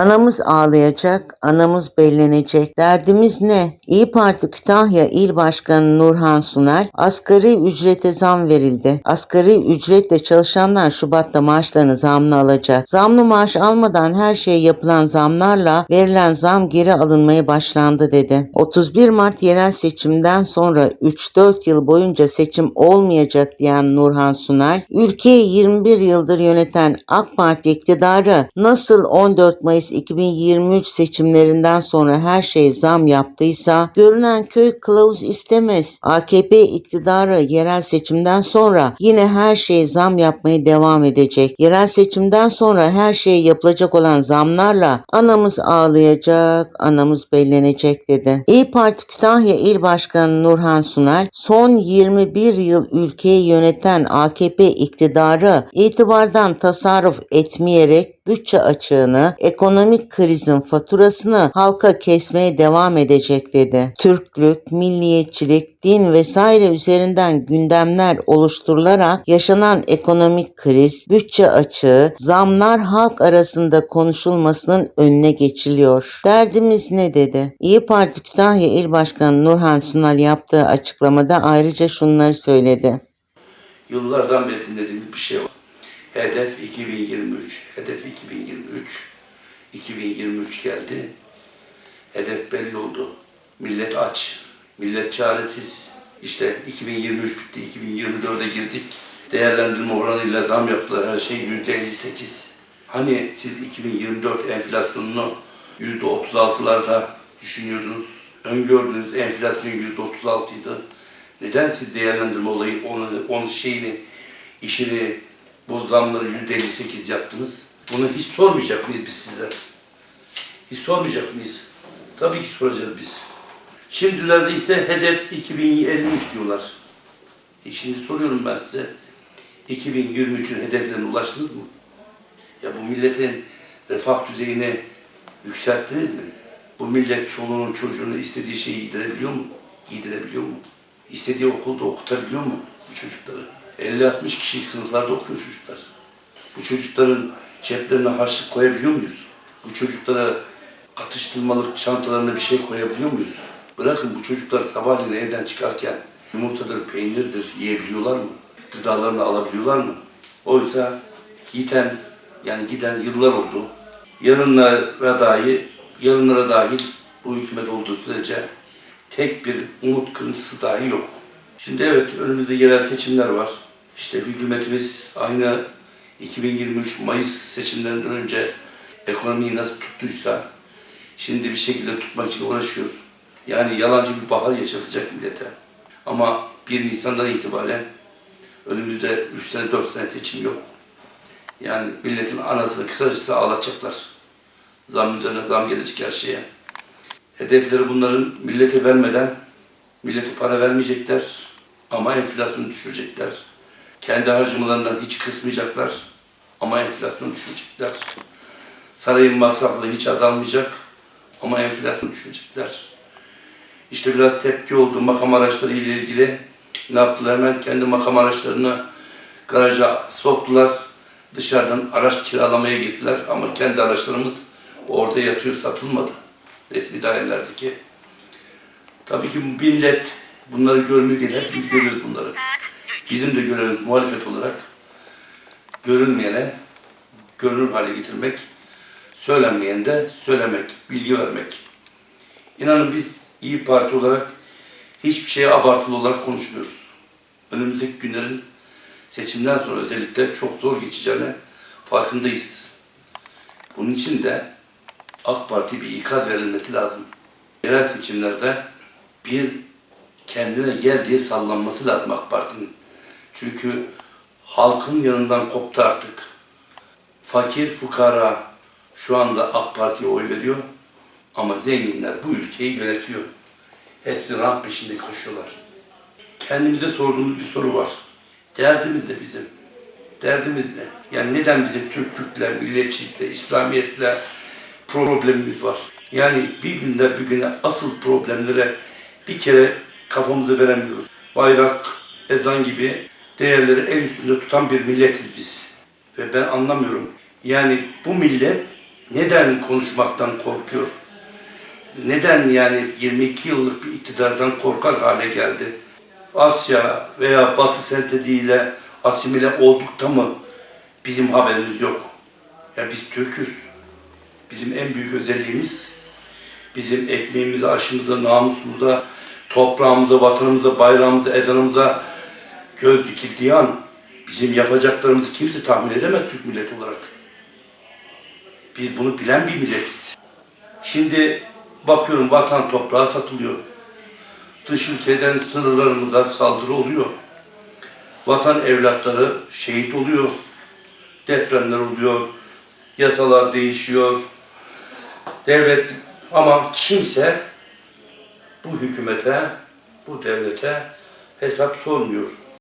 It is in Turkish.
Anamız ağlayacak, anamız bellenecek. Derdimiz ne? İyi Parti Kütahya İl Başkanı Nurhan Sunal, asgari ücrete zam verildi. Asgari ücretle çalışanlar Şubat'ta maaşlarını zamlı alacak. Zamlı maaş almadan her şeye yapılan zamlarla verilen zam geri alınmaya başlandı dedi. 31 Mart yerel seçimden sonra 3-4 yıl boyunca seçim olmayacak diyen Nurhan Sunal, ülkeyi 21 yıldır yöneten AK Parti iktidarı nasıl 14 Mayıs 2023 seçimlerinden sonra her şey zam yaptıysa görünen köy kılavuz istemez. AKP iktidarı yerel seçimden sonra yine her şeye zam yapmaya devam edecek. Yerel seçimden sonra her şeye yapılacak olan zamlarla anamız ağlayacak, anamız bellenecek dedi. İyi Parti Kütahya İl Başkanı Nurhan Sunal, son 21 yıl ülkeyi yöneten AKP iktidarı itibardan tasarruf etmeyerek bütçe açığını, ekonomik krizin faturasını halka kesmeye devam edecek dedi. Türklük, milliyetçilik, din vesaire üzerinden gündemler oluşturularak yaşanan ekonomik kriz, bütçe açığı, zamlar halk arasında konuşulmasının önüne geçiliyor. Derdimiz ne dedi? İyi Parti Kütahya İl Başkanı Nurhan Sunal yaptığı açıklamada ayrıca şunları söyledi. Yıllardan beri dinlediğimiz bir şey var. Hedef 2023. Hedef 2023. 2023 geldi. Hedef belli oldu. Millet aç. Millet çaresiz. İşte 2023 bitti. 2024'e girdik. Değerlendirme oranıyla zam yaptılar. Her şey %58. Hani siz 2024 enflasyonunu %36'larda düşünüyordunuz. Öngördüğünüz enflasyon %36 idi. Neden siz değerlendirme olayı, onu, onun şeyini, işini, bu zamları %58 yaptınız? Bunu hiç sormayacak mıyız biz size? Hiç sormayacak mıyız? Tabii ki soracağız biz. Şimdilerde ise hedef 2053 diyorlar. E şimdi soruyorum ben size. 2023'ün hedeflerine ulaştınız mı? Ya bu milletin refah düzeyini yükselttiniz mi? Bu millet çoluğunun çocuğunu istediği şeyi giydirebiliyor mu? Giydirebiliyor mu? İstediği okulda okutabiliyor mu bu çocukları? 50-60 kişilik sınıflarda okuyor çocuklar. Bu çocukların ceplerine harçlık koyabiliyor muyuz? Bu çocuklara atıştırmalık çantalarına bir şey koyabiliyor muyuz? Bırakın bu çocuklar sabahleyin evden çıkarken yumurtadır, peynirdir yiyebiliyorlar mı? Gıdalarını alabiliyorlar mı? Oysa yiten, yani giden yıllar oldu. Yarınlara dahi, yarınlara dahil bu hükümet olduğu sürece tek bir umut kırıntısı dahi yok. Şimdi evet önümüzde yerel seçimler var. İşte hükümetimiz aynı 2023 Mayıs seçimlerinden önce ekonomiyi nasıl tuttuysa şimdi bir şekilde tutmak için uğraşıyor. Yani yalancı bir bahar yaşatacak millete. Ama 1 Nisan'dan itibaren önümüzde 3 sene 4 sene seçim yok. Yani milletin anasını kısacası ağlatacaklar. Zam üzerine zam gelecek her şeye. Hedefleri bunların millete vermeden, millete para vermeyecekler ama enflasyonu düşürecekler. Kendi harcamalarından hiç kısmayacaklar ama enflasyonu düşürecekler. Sarayın masrafları hiç azalmayacak ama enflasyonu düşürecekler. İşte biraz tepki oldu makam araçları ile ilgili. Ne yaptılar? Hemen kendi makam araçlarını garaja soktular. Dışarıdan araç kiralamaya gittiler ama kendi araçlarımız orada yatıyor satılmadı resmi dairelerdeki. Tabii ki millet bunları görmüyor değil, hepimiz görüyoruz bunları. Bizim de görevimiz muhalefet olarak görünmeyene görünür hale getirmek, söylenmeyene de söylemek, bilgi vermek. İnanın biz iyi Parti olarak hiçbir şeye abartılı olarak konuşmuyoruz. Önümüzdeki günlerin seçimden sonra özellikle çok zor geçeceğine farkındayız. Bunun için de AK Parti bir ikaz verilmesi lazım. Yerel seçimlerde bir kendine gel diye sallanması lazım AK Parti'nin. Çünkü halkın yanından koptu artık. Fakir, fukara şu anda AK Parti'ye oy veriyor. Ama zenginler bu ülkeyi yönetiyor. Hepsi rant peşinde koşuyorlar. Kendimize sorduğumuz bir soru var. Derdimiz de bizim. Derdimiz ne? Yani neden bizim Türklükle, milliyetçilikle, İslamiyetle, problemimiz var. Yani bir günden bir güne asıl problemlere bir kere kafamızı veremiyoruz. Bayrak, ezan gibi değerleri el üstünde tutan bir milletiz biz. Ve ben anlamıyorum. Yani bu millet neden konuşmaktan korkuyor? Neden yani 22 yıllık bir iktidardan korkar hale geldi? Asya veya Batı sentediğiyle asimile olduk da mı bizim haberimiz yok? Ya biz Türk'üz. Bizim en büyük özelliğimiz bizim ekmeğimize, aşımıza, namusumuza, toprağımıza, vatanımıza, bayrağımıza, ezanımıza göz dikildiği an bizim yapacaklarımızı kimse tahmin edemez Türk milleti olarak. Biz bunu bilen bir milletiz. Şimdi bakıyorum vatan toprağı satılıyor. Dış ülkeden sınırlarımıza saldırı oluyor. Vatan evlatları şehit oluyor. Depremler oluyor. Yasalar değişiyor. Devlet ama kimse bu hükümete, bu devlete hesap sormuyor.